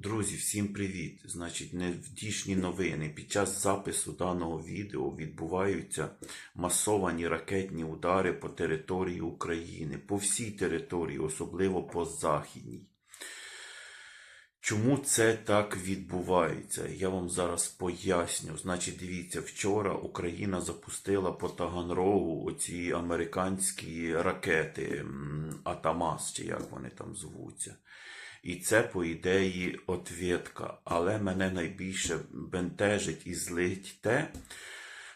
Друзі, всім привіт! Значить, невдішні новини. Під час запису даного відео відбуваються масовані ракетні удари по території України, по всій території, особливо по західній. Чому це так відбувається? Я вам зараз поясню. Значить, дивіться, вчора Україна запустила по Таганрогу оці американські ракети Атамас, чи як вони там звуться. І це, по ідеї, отвєтка. Але мене найбільше бентежить і злить те,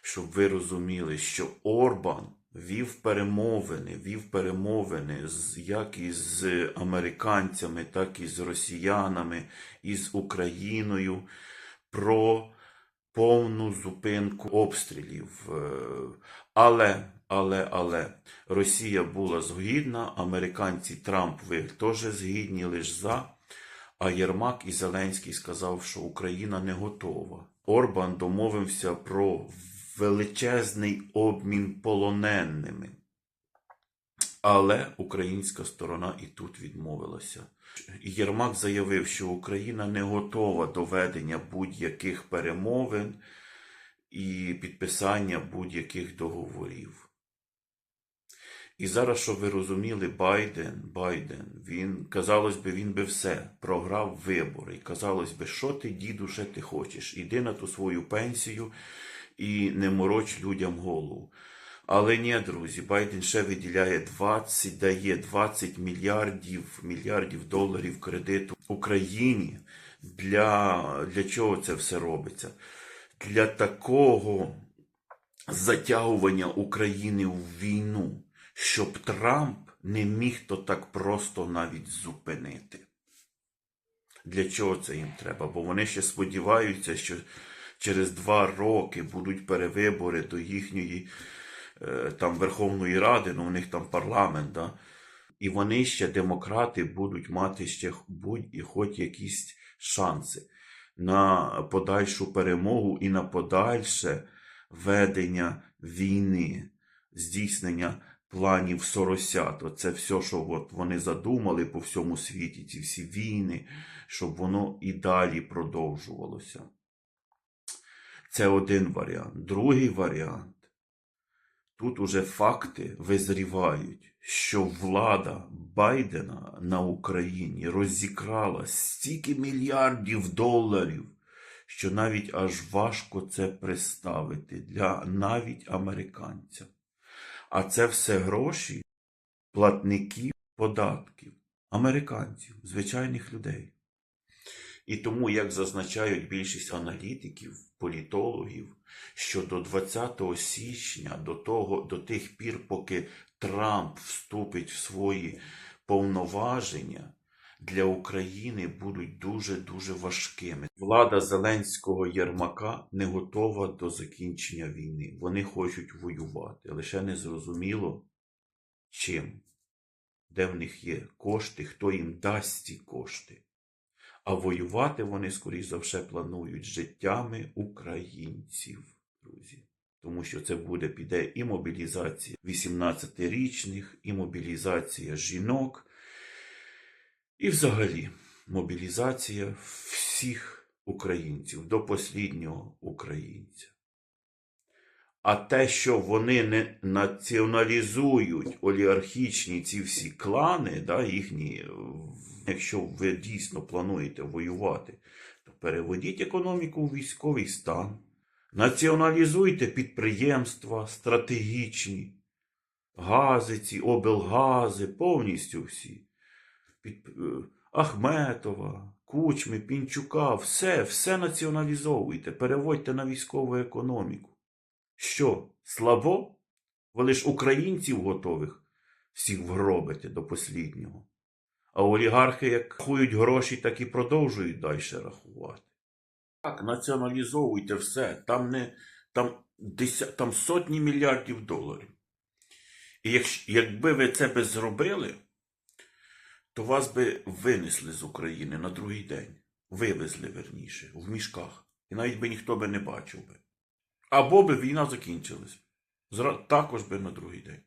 щоб ви розуміли, що Орбан вів перемовини, вів перемовини з, як із американцями, так і з росіянами, і з Україною про повну зупинку обстрілів. Е, Але, але, але Росія була згідна, американці Трамп ви теж згідні лише за. А Єрмак і Зеленський сказав, що Україна не готова. Орбан домовився про величезний обмін полоненими. Але українська сторона і тут відмовилася. Єрмак заявив, що Україна не готова до ведення будь-яких перемовин і підписання будь-яких договорів. І зараз, щоб ви розуміли, Байден, Байден, він, казалось би, він би все, програв вибори. І казалось би, що ти, діду, ще ти хочеш? Іди на ту свою пенсію і не мороч людям голову. Але ні, друзі, Байден ще виділяє 20, дає 20 мільярдів, мільярдів доларів кредиту Україні. Для, для чого це все робиться? Для такого затягування України в війну, щоб Трамп не міг то так просто навіть зупинити. Для чого це їм треба? Бо вони ще сподіваються, що через два роки будуть перевибори до їхньої е, там Верховної Ради, ну у них там парламент, да? і вони ще, демократи, будуть мати ще будь і хоч якісь шанси на подальшу перемогу і на подальше ведення війни, здійснення планів Соросят. Оце все, що от вони задумали по всьому світі, ці всі війни, щоб воно і далі продовжувалося. Це один варіант. Другий варіант. Тут уже факти визрівають, що влада Байдена на Україні розікрала стільки мільярдів доларів, що навіть аж важко це представити для навіть американця. А це все гроші платників податків, американців, звичайних людей. І тому, як зазначають більшість аналітиків, політологів, що до 20 січня, до, того, до тих пір, поки Трамп вступить в свої повноваження, для України будуть дуже-дуже важкими. Влада Зеленського Єрмака не готова до закінчення війни. Вони хочуть воювати. Лише не зрозуміло, чим, де в них є кошти, хто їм дасть ці кошти. А воювати вони, скоріш за все, планують життями українців, друзі. Тому що це буде піде і мобілізація 18-річних, і мобілізація жінок, і взагалі мобілізація всіх українців до посліднього українця. А те, що вони не націоналізують олігархічні ці всі клани, да, їхні, якщо ви дійсно плануєте воювати, то переведіть економіку у військовий стан, націоналізуйте підприємства стратегічні, гази, ці облгази, повністю всі. Під, е, Ахметова, Кучми, Пінчука, все, все націоналізовуйте, переводьте на військову економіку. Що, слабо? Ви лиш українців готових всіх вгробити до посліднього. А олігархи, як рахують гроші, так і продовжують далі рахувати. Так, націоналізовуйте все. Там не там, деся, там сотні мільярдів доларів. І якщо, якби ви це би зробили, то вас би винесли з України на другий день. Вивезли верніше, в мішках. І навіть би ніхто би не бачив би. Або би війна закінчилась. Також би на другий день.